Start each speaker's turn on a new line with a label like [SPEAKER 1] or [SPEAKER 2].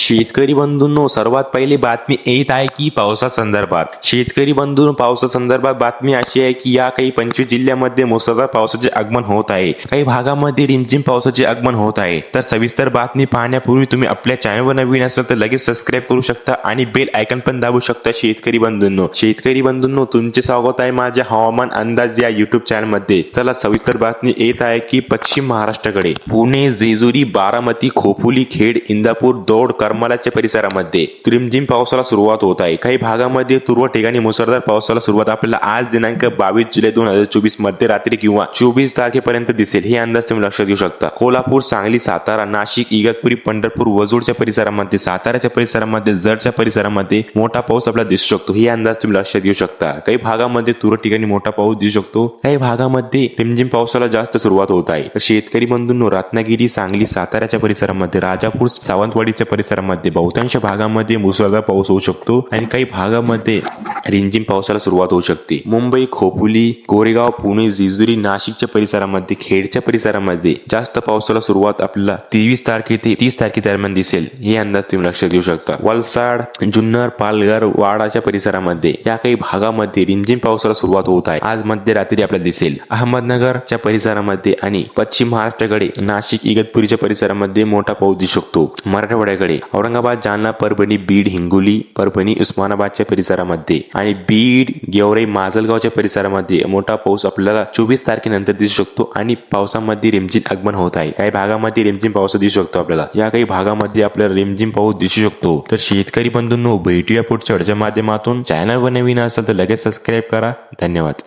[SPEAKER 1] शेतकरी बंधूंनो सर्वात पहिली बातमी येत आहे की पावसा संदर्भात. शेतकरी बंधूंनो पावसा संदर्भात बातमी अशी आहे की या काही पंचवीस जिल्ह्यामध्ये मुसळधार पावसाचे आगमन होत आहे. काही भागामध्ये रिमझिम पावसाचे आगमन होत आहे. तर सविस्तर बातमी पाहण्यापूर्वी तुम्ही आपल्या चॅनलवर नवीन असाल तर लगेच सबस्क्राईब करू शकता आणि बेल आयकन पण दाबू शकता शेतकरी बंधूंनो. शेतकरी बंधूंनो तुमचे स्वागत आहे माझ्या हवामान अंदाज या युट्यूब चॅनलमध्ये. चला सविस्तर बातमी येत आहे की पश्चिम महाराष्ट्राकडे. पुणे जेजुरी बारामती खोपोली खेड इंदापूर दौड करमालाच्या परिसरामध्ये रिमझिम पावसाला सुरुवात होत आहे. काही भागामध्ये तुरळक ठिकाणी मुसळधार पावसाला सुरुवात. आपल्याला आज दिनांक बावीस जुलै दोन हजार चोवीसमध्ये रात्री किंवा चोवीस तारखेपर्यंत दिसेल. हे अंदाज तुम्ही लक्षात घेऊ शकता. कोल्हापूर सांगली सातारा नाशिक इगतपुरी पंढरपूर वजूडच्या परिसरामध्ये साताऱ्याच्या परिसरामध्ये जडच्या परिसरामध्ये मोठा पाऊस आपल्याला दिसू शकतो. हे अंदाज तुम्ही लक्षात घेऊ शकता. काही भागामध्ये तुरळक ठिकाणी मोठा पाऊस दिसू शकतो. काही भागामध्ये रिमझिम पावसाला जास्त सुरुवात होत आहे. शेतकरी बंधूंनो रत्नागिरी सांगली साताऱ्याच्या परिसरामध्ये राजापूर सावंतवाडीच्या परिसरात परिसरामध्ये बहुतांश भागामध्ये मुसळधार पाऊस होऊ शकतो आणि काही भागामध्ये रिमझिम पावसाला सुरुवात होऊ शकते. मुंबई खोपोली कोरेगाव पुणे जेजुरी नाशिकच्या परिसरामध्ये खेडच्या परिसरामध्ये जास्त पावसाला सुरुवात आपल्याला तेवीस तारखे ते तीस तारखे दरम्यान दिसेल. हे अंदाज तुम्ही लक्षात घेऊ शकता. वलसाड जुन्नर पालघर वाडाच्या परिसरामध्ये या काही भागामध्ये रिमझिम पावसाला सुरुवात होत आहे. आज मध्यरात्री आपल्याला दिसेल. अहमदनगरच्या परिसरामध्ये आणि पश्चिम महाराष्ट्राकडे नाशिक इगतपुरीच्या परिसरामध्ये मोठा पाऊस दिसू शकतो. मराठवाड्याकडे औरंगाबाद जालना परभणी बीड हिंगोली परभणी उस्मानाबादच्या परिसरामध्ये आणि बीड गेवराई माजलगावच्या परिसरामध्ये मोठा पाऊस आपल्याला चोवीस तारखेनंतर दिसू शकतो आणि पावसामध्ये रिमझिम आगमन होत आहे. काही भागामध्ये रिमझिम पाऊस दिसू शकतो आपल्याला. या काही भागामध्ये आपल्याला रिमझिम पाऊस दिसू शकतो. तर शेतकरी बंधूंनो भेटूया पुढच्या माध्यमातून. चॅनलवर नवीन असेल तर लगेच सबस्क्राईब करा. धन्यवाद.